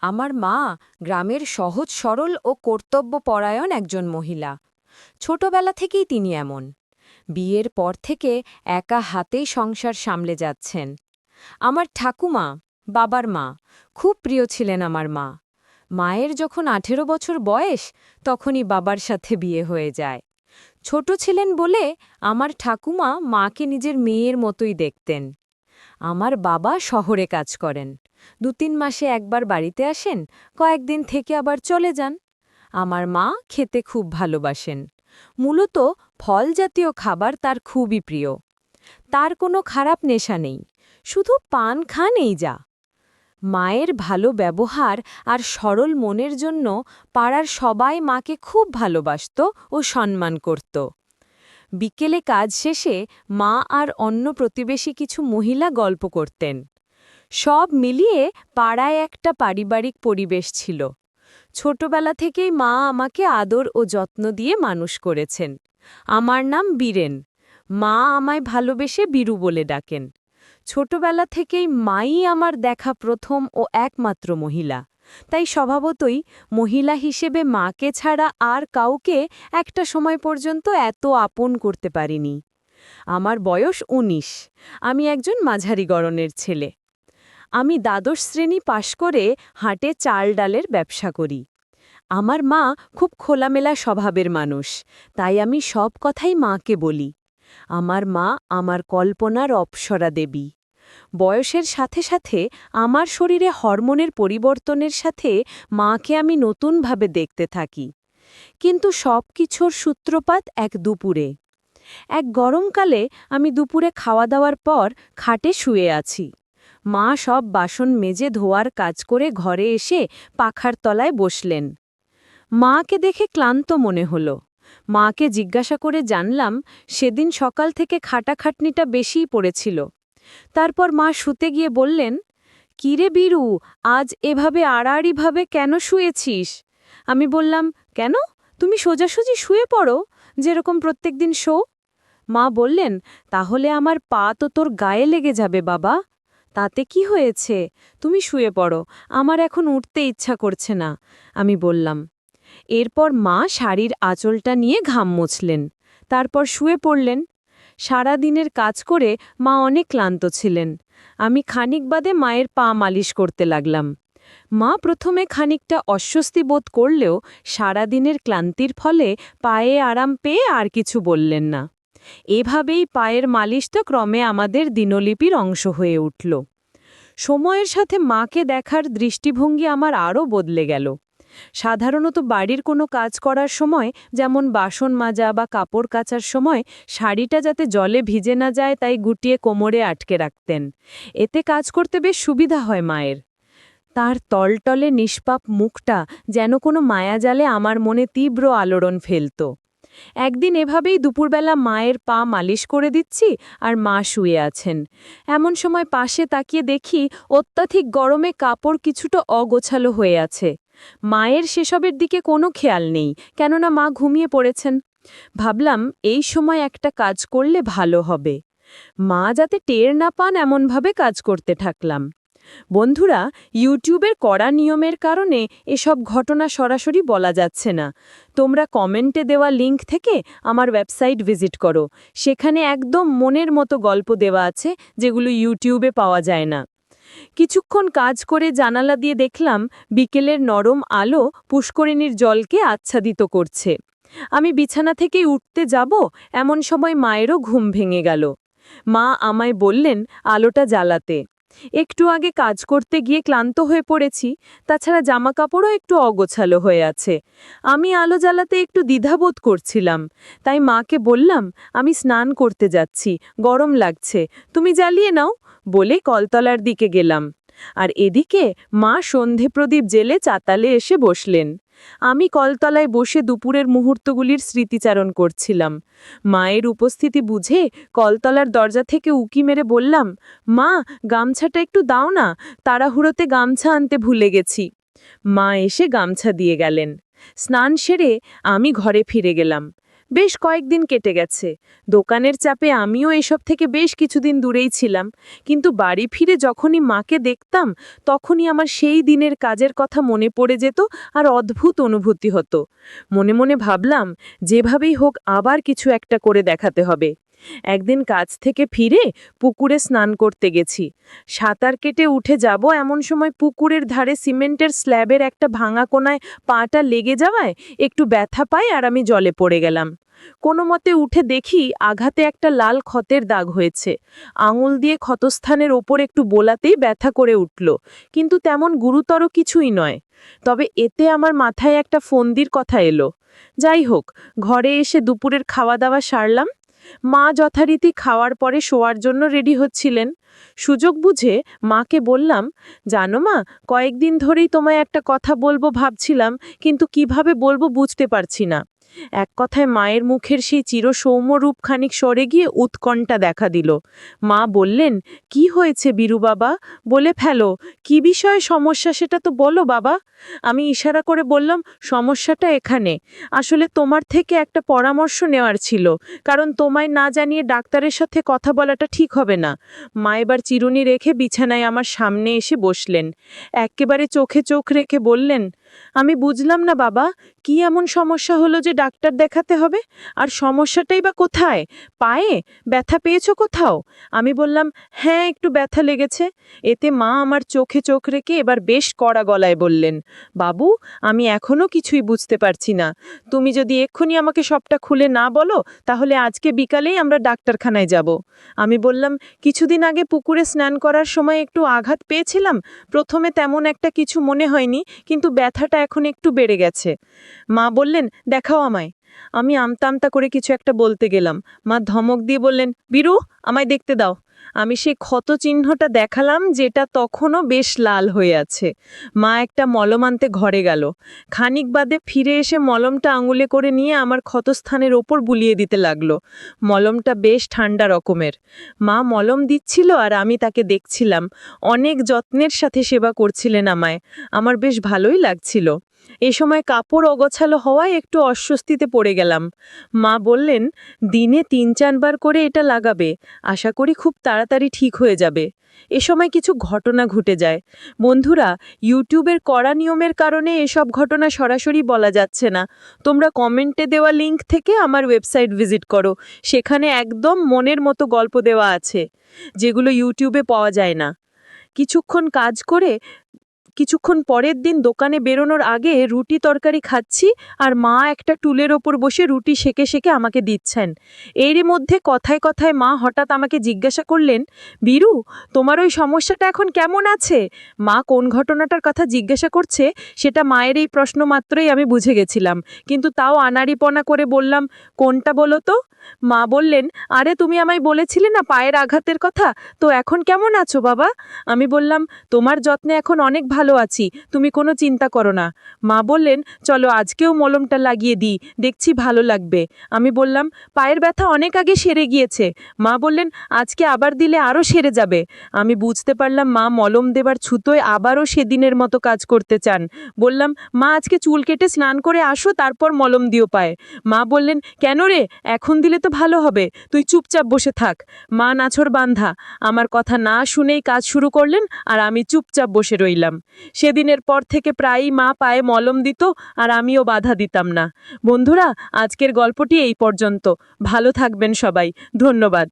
আমার মা গ্রামের সহজ, সরল ও কর্তব্যপরায়ণ একজন মহিলা। ছোটবেলা থেকেই তিনি এমন। বিয়ের পর থেকে একা হাতেই সংসার সামলে যাচ্ছেন। আমার ঠাকুমা, বাবার মা, খুব প্রিয় ছিলেন আমার মা। মায়ের যখন আঠেরো বছর বয়স, তখনই বাবার সাথে বিয়ে হয়ে যায়। ছোট ছিলেন বলে আমার ঠাকুমা মাকে নিজের মেয়ের মতোই দেখতেন। আমার বাবা শহরে কাজ করেন। দু তিন মাসে একবার বাড়িতে আসেন, কয়েকদিন থেকে আবার চলে যান। আমার মা খেতে খুব ভালোবাসেন। মূলত ফল জাতীয় খাবার তার খুবই প্রিয়। তার কোনো খারাপ নেশা নেই, শুধু পান খান এই যা। মায়ের ভালো ব্যবহার আর সরল মনের জন্য পাড়ার সবাই মাকে খুব ভালোবাসত ও সম্মান করত। বিকেলে কাজ শেষে মা আর অন্য প্রতিবেশী কিছু মহিলা গল্প করতেন। সব মিলিয়ে পাড়ায় একটা পারিবারিক পরিবেশ ছিল। ছোটবেলা থেকেই মা আমাকে আদর ও যত্ন দিয়ে মানুষ করেছেন। আমার নাম বীরেন। মা আমায় ভালোবেসে বীরু বলে ডাকেন। ছোটবেলা থেকেই মাই আমার দেখা প্রথম ও একমাত্র মহিলা। তাই স্বভাবতই মহিলা হিসেবে মাকে ছাড়া আর কাউকে একটা সময় পর্যন্ত এত আপন করতে পারিনি। আমার বয়স ১৯ আমি একজন মাঝারি গড়নের ছেলে। আমি দ্বাদশ শ্রেণি পাশ করে হাটে চাল ডালের ব্যবসা করি। আমার মা খুব খোলামেলা স্বভাবের মানুষ, তাই আমি সব কথাই মাকে বলি। আমার মা আমার কল্পনার অপসরা দেবী। বয়সের সাথে সাথে আমার শরীরে হরমোনের পরিবর্তনের সাথে মাকে আমি নতুনভাবে দেখতে থাকি। কিন্তু সব কিছুর সূত্রপাত এক দুপুরে। এক গরমকালে আমি দুপুরে খাওয়া দাওয়ার পর খাটে শুয়ে আছি। মা সব বাসন মেজে ধোয়ার কাজ করে ঘরে এসে পাখার তলায় বসলেন। মাকে দেখে ক্লান্ত মনে হল। মাকে জিজ্ঞাসা করে জানলাম, সেদিন সকাল থেকে খাটাখাটনিটা বেশিই পড়েছিল। তারপর মা শুতে গিয়ে বললেন, কিরে বীরু, আজ এভাবে আড়াআড়িভাবে কেন শুয়েছিস? আমি বললাম, কেন? তুমি সোজাসুজি শুয়ে পড়ো, যেরকম প্রত্যেকদিন শো। মা বললেন, তাহলে আমার পা তো তোর গায়ে লেগে যাবে বাবা। তাতে কি হয়েছে? তুমি শুয়ে পড়ো, আমার এখন উঠতে ইচ্ছা করছে না, আমি বললাম। এরপর মা শাড়ির আঁচলটা নিয়ে ঘাম মুছলেন। তারপর শুয়ে পড়লেন। সারা দিনের কাজ করে মা অনেক ক্লান্ত ছিলেন। আমি খানিক বাদে মায়ের পা মালিশ করতে লাগলাম। মা প্রথমে খানিকটা অস্বস্তি বোধ করলেও সারাদিনের ক্লান্তির ফলে পায়ে আরাম পেয়ে আর কিছু বললেন না। এভাবেই পায়ের মালিশটা ক্রমে আমাদের দিনলিপির অংশ হয়ে উঠল। সময়ের সাথে মাকে দেখার দৃষ্টিভঙ্গি আমার আরও বদলে গেল। সাধারণত বাড়ির কোনো কাজ করার সময়, যেমন বাসন মাজা বা কাপড় কাচার সময়, শাড়িটা যাতে জলে ভিজে না যায় তাই গুটিয়ে কোমরে আটকে রাখতেন। এতে কাজ করতে বেশ সুবিধা হয় মায়ের। তার তলটলে নিষ্পাপ মুখটা যেন কোনো মায়াজালে আমার মনে তীব্র আলোড়ন ফেলত। একদিন এভাবেই দুপুরবেলা মায়ের পা মালিশ করে দিচ্ছি আর মা শুয়ে আছেন। এমন সময় পাশে তাকিয়ে দেখি অত্যাধিক গরমে কাপড় কিছুটা অগোছালো হয়ে আছে। মায়ের সেসবের দিকে কোনো খেয়াল নেই, কেননা মা ঘুমিয়ে পড়েছেন। ভাবলাম এই সময় একটা কাজ করলে ভালো হবে। মা যাতে টের না পান এমনভাবে কাজ করতে থাকলাম। বন্ধুরা, ইউটিউবের কড়া নিয়মের কারণে এসব ঘটনা সরাসরি বলা যাচ্ছে না। তোমরা কমেন্টে দেওয়া লিংক থেকে আমার ওয়েবসাইট ভিজিট করো। সেখানে একদম মনের মতো গল্প দেওয়া আছে যেগুলো ইউটিউবে পাওয়া যায় না। কিছুক্ষণ কাজ করে জানালা দিয়ে দেখলাম বিকেলের নরম আলো পুষ্করিণীর জলকে আচ্ছাদিত করছে। আমি বিছানা থেকেই উঠতে যাব, এমন সময় মায়েরও ঘুম ভেঙে গেল। মা আমায় বললেন, আলোটা জ্বালাতে। একটু আগে কাজ করতে গিয়ে ক্লান্ত হয়ে পড়েছি, তাছাড়া জামাকাপড়ও একটু অগোছালো হয়ে আছে। আমি আলো জ্বালাতে একটু দ্বিধাবোধ করছিলাম, তাই মাকে বললাম, আমি স্নান করতে যাচ্ছি, গরম লাগছে, তুমি জ্বালিয়ে নাও। বলে কলতলার দিকে গেলাম। আর এদিকে মা সন্ধে প্রদীপ জেলে চাতালে এসে বসলেন। আমি কলতলায় বসে দুপুরের মুহূর্তগুলির স্মৃতিচারণ করছিলাম। মায়ের উপস্থিতি বুঝে কলতলার দরজা থেকে উকি মেরে বললাম, মা, গামছাটা একটু দাও না, তাড়াহুড়োতে গামছা আনতে ভুলে গেছি। মা এসে গামছা দিয়ে গেলেন। স্নান সেরে আমি ঘরে ফিরে গেলাম। বেশ কয়েকদিন কেটে গেছে। দোকানের চাপে আমিও এসব থেকে বেশ কিছুদিন দূরেই ছিলাম। কিন্তু বাড়ি ফিরে যখনই মাকে দেখতাম, তখনই আমার সেই দিনের কাজের কথা মনে পড়ে যেত আর অদ্ভুত অনুভূতি হতো। মনে মনে ভাবলাম, যেভাবেই হোক আবার কিছু একটা করে দেখাতে হবে। একদিন কাজ থেকে ফিরে পুকুরে স্নান করতে গেছি। সাঁতার কেটে উঠে যাব এমন সময় পুকুরের ধারে সিমেন্টের স্ল্যাবের একটা ভাঙা কোনায় পাটা লেগে যাওয়ায় একটু ব্যথা পাই আর আমি জলে পড়ে গেলাম। কোনো মতে উঠে দেখি আঘাতে একটা লাল ক্ষতের দাগ হয়েছে। আঙুল দিয়ে ক্ষতস্থানের ওপর একটু বোলাতেই ব্যথা করে উঠল, কিন্তু তেমন গুরুতর কিছুই নয়। তবে এতে আমার মাথায় একটা ফন্দির কথা এলো। যাই হোক, ঘরে এসে দুপুরের খাওয়া দাওয়া সারলাম। মা যথারীতি খাওয়ার পরে শোয়ার জন্য রেডি হচ্ছিলেন। সুযোগ বুঝে মাকে বললাম, জানো মা, কয়েকদিন ধরেই তোমায় একটা কথা বলব ভাবছিলাম, কিন্তু কীভাবে বলব বুঝতে পারছি না। এক কথায় মায়ের মুখের সেই চিরসৌম্য রূপ খানিক সরে গিয়ে উৎকণ্ঠা দেখা দিল। মা বললেন, কি হয়েছে বীরু বাবা? বলে ফেলো, কি বিষয়ে সমস্যা সেটা তো বলো বাবা। আমি ইশারা করে বললাম, সমস্যাটা এখানে। আসলে তোমার থেকে একটা পরামর্শ নেওয়ার ছিল, কারণ তোমায় না জানিয়ে ডাক্তারের সাথে কথা বলাটা ঠিক হবে না। মা এবার চিরুনি রেখে বিছানায় আমার সামনে এসে বসলেন। একেবারে চোখে চোখ রেখে বললেন আমি বুঝলাম না বাবা, কি এমন সমস্যা হলো যে ডাক্তার দেখাতে হবে? আর সমস্যাটাই বা কোথায়? পায়ে? ব্যথা পেয়েছ কোথাও? আমি বললাম হ্যাঁ একটু ব্যথা লেগেছে। এতে মা আমার চোখে চোখ রেখে এবার বেশ কড়া গলায় বললেন, বাবু, আমি এখনও কিছুই বুঝতে পারছি না। তুমি যদি এক্ষুনি আমাকে সবটা খুলে না বলো, তাহলে আজকে বিকালেই আমরা ডাক্তারখানায় যাব। আমি বললাম, কিছুদিন আগে পুকুরে স্নান করার সময় একটু আঘাত পেয়েছিলাম। প্রথমে তেমন একটা কিছু মনে হয়নি, কিন্তু ব্যথাটা এখন একটু বেড়ে গেছে। মা বললেন দেখাও আমায়। আমি আমতা আমতা করে কিছু একটা বলতে গেলাম। মা ধমক দিয়ে বললেন, বীরু, আমায় দেখতে দাও। আমি সেই ক্ষত চিহ্নটা দেখালাম যেটা তখনও বেশ লাল হয়ে আছে। মা একটা মলম আনতে ঘরে গেল। খানিক বাদে ফিরে এসে মলমটা আঙুলে করে নিয়ে আমার ক্ষতস্থানের ওপর বুলিয়ে দিতে লাগল। মলমটা বেশ ঠান্ডা রকমের। মা মলম দিচ্ছিল আর আমি তাকে দেখছিলাম। অনেক যত্নের সাথে সেবা করছিলেন আমায়। আমার বেশ ভালোই লাগছিল। এ সময় কাপড় অগোছালো হওয়ায় একটু অস্বস্তিতে পড়ে গেলাম। মা বললেন, দিনে তিন চারবার করে এটা লাগাবে। আশা করি খুব তাড়াতাড়ি ঠিক হয়ে যাবে। এ সময় কিছু ঘটনা ঘটে যায়। বন্ধুরা, ইউটিউবের কড়া নিয়মের কারণে এসব ঘটনা সরাসরি বলা যাচ্ছে না। তোমরা কমেন্টে দেওয়া লিংক থেকে আমার ওয়েবসাইট ভিজিট করো। সেখানে একদম মনের মতো গল্প দেওয়া আছে, যেগুলো ইউটিউবে পাওয়া যায় না। কিছুক্ষণ কাজ করে কিছুক্ষণ পরের দিন দোকানে বেরোনোর আগে রুটি তরকারি খাচ্ছি আর মা একটা টুলের ওপর বসে রুটি সেকে সেকে আমাকে দিচ্ছেন। এরই মধ্যে কথায় কথায় মা হঠাৎ আমাকে জিজ্ঞাসা করলেন, বীরু, তোমার ওই সমস্যাটা এখন কেমন আছে? মা কোন ঘটনাটার কথা জিজ্ঞাসা করছে সেটা মায়ের এই প্রশ্ন মাত্রই আমি বুঝে গেছিলাম। কিন্তু তাও আনাড়িপনা করে বললাম, কোনটা বলো তো? মা বললেন, আরে তুমি আমায় বলেছিলে না পায়ের আঘাতের কথা? তো এখন কেমন আছো বাবা? আমি বললাম, তোমার যত্নে এখন অনেক ভালো আছি, তুমি কোনো চিন্তা করো না। মা বললেন, চলো আজকেও মলমটা লাগিয়ে দিই, দেখছি ভালো লাগবে। আমি বললাম, পায়ের ব্যথা অনেক আগে সেরে গিয়েছে। মা বললেন, আজকে আবার দিলে আরও সেরে যাবে। আমি বুঝতে পারলাম, মা মলম দেবার ছুতোয় আবারও সেদিনের মতো কাজ করতে চান। বললাম, মা, আজকে চুল কেটে স্নান করে আসো, তারপর মলম দিও পায়। মা বললেন, কেন রে? এখন দিলে তো ভালো হবে, তুই চুপচাপ বসে থাক। মা নাছর বান্ধা, আমার কথা না শুনেই কাজ শুরু করলেন আর আমি চুপচাপ বসে রইলাম। সেদিনের পর থেকে প্রায়ই মা পায়ে মলম দিত আর আমিও বাধা দিতাম না। বন্ধুরা, আজকের গল্পটি এই পর্যন্ত। ভালো থাকবেন সবাই। ধন্যবাদ।